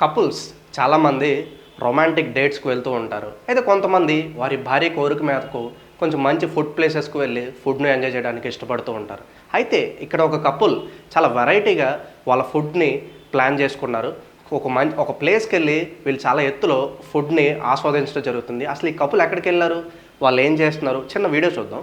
Couples చాలామంది romantic డేట్స్కి వెళ్తూ ఉంటారు. అయితే కొంతమంది వారి భార్య కోరిక మేరకు కొంచెం మంచి ఫుడ్ ప్లేసెస్కి వెళ్ళి ఫుడ్ను ఎంజాయ్ చేయడానికి ఇష్టపడుతూ ఉంటారు. అయితే ఇక్కడ ఒక కపుల్ చాలా వెరైటీగా వాళ్ళ ఫుడ్ని ప్లాన్ చేసుకున్నారు. ఒక మంచి ఒక ప్లేస్కి వెళ్ళి వీళ్ళు చాలా ఎత్తులో ఫుడ్ని ఆస్వాదించడం జరుగుతుంది. అసలు ఈ కపుల్ ఎక్కడికి వెళ్ళారు వాళ్ళు ఏం చేస్తున్నారు? చిన్న వీడియో చూద్దాం.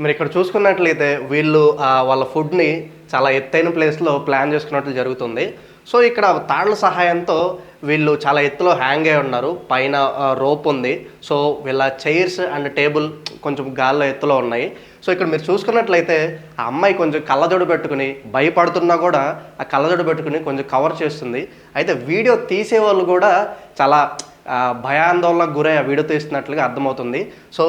మీరు ఇక్కడ చూసుకున్నట్లయితే వీళ్ళు వాళ్ళ ఫుడ్ని చాలా ఎత్తైన ప్లేస్లో ప్లాన్ చేసుకున్నట్లు జరుగుతుంది. సో ఇక్కడ తాళ్ళ సహాయంతో వీళ్ళు చాలా ఎత్తులో హ్యాంగ్ అయి ఉన్నారు. పైన రోప్ ఉంది. సో వీళ్ళ చైర్స్ అండ్ టేబుల్ కొంచెం గాల్లో ఎత్తులో ఉన్నాయి. సో ఇక్కడ మీరు చూసుకున్నట్లయితే ఆ అమ్మాయి కొంచెం కళ్ళజోడు పెట్టుకుని భయపడుతున్నా కూడా ఆ కళ్ళజోడు పెట్టుకుని కొంచెం కవర్ చేస్తుంది. అయితే వీడియో తీసే వాళ్ళు కూడా చాలా భయాందోళనకు గురై ఆ వీడియో తీస్తున్నట్లుగా అర్థమవుతుంది. సో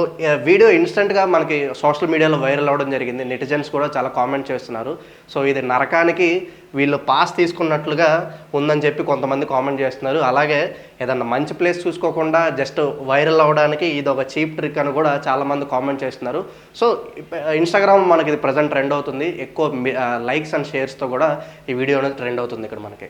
వీడియో ఇన్స్టెంట్గా మనకి సోషల్ మీడియాలో వైరల్ అవ్వడం జరిగింది. నెటిజన్స్ కూడా చాలా కామెంట్ చేస్తున్నారు. సో ఇది నరకానికి వీళ్ళు పాస్ తీసుకున్నట్లుగా ఉందని చెప్పి కొంతమంది కామెంట్ చేస్తున్నారు. అలాగే ఏదన్నా మంచి ప్లేస్ చూసుకోకుండా జస్ట్ వైరల్ అవ్వడానికి ఇది ఒక చీప్ ట్రిక్ అని కూడా చాలామంది కామెంట్ చేస్తున్నారు. సో ఇన్స్టాగ్రామ్ మనకి ఇది ప్రజెంట్ ట్రెండ్ అవుతుంది. ఎక్కువ లైక్స్ అండ్ షేర్స్తో కూడా ఈ వీడియో అనేది ట్రెండ్ అవుతుంది ఇక్కడ మనకి.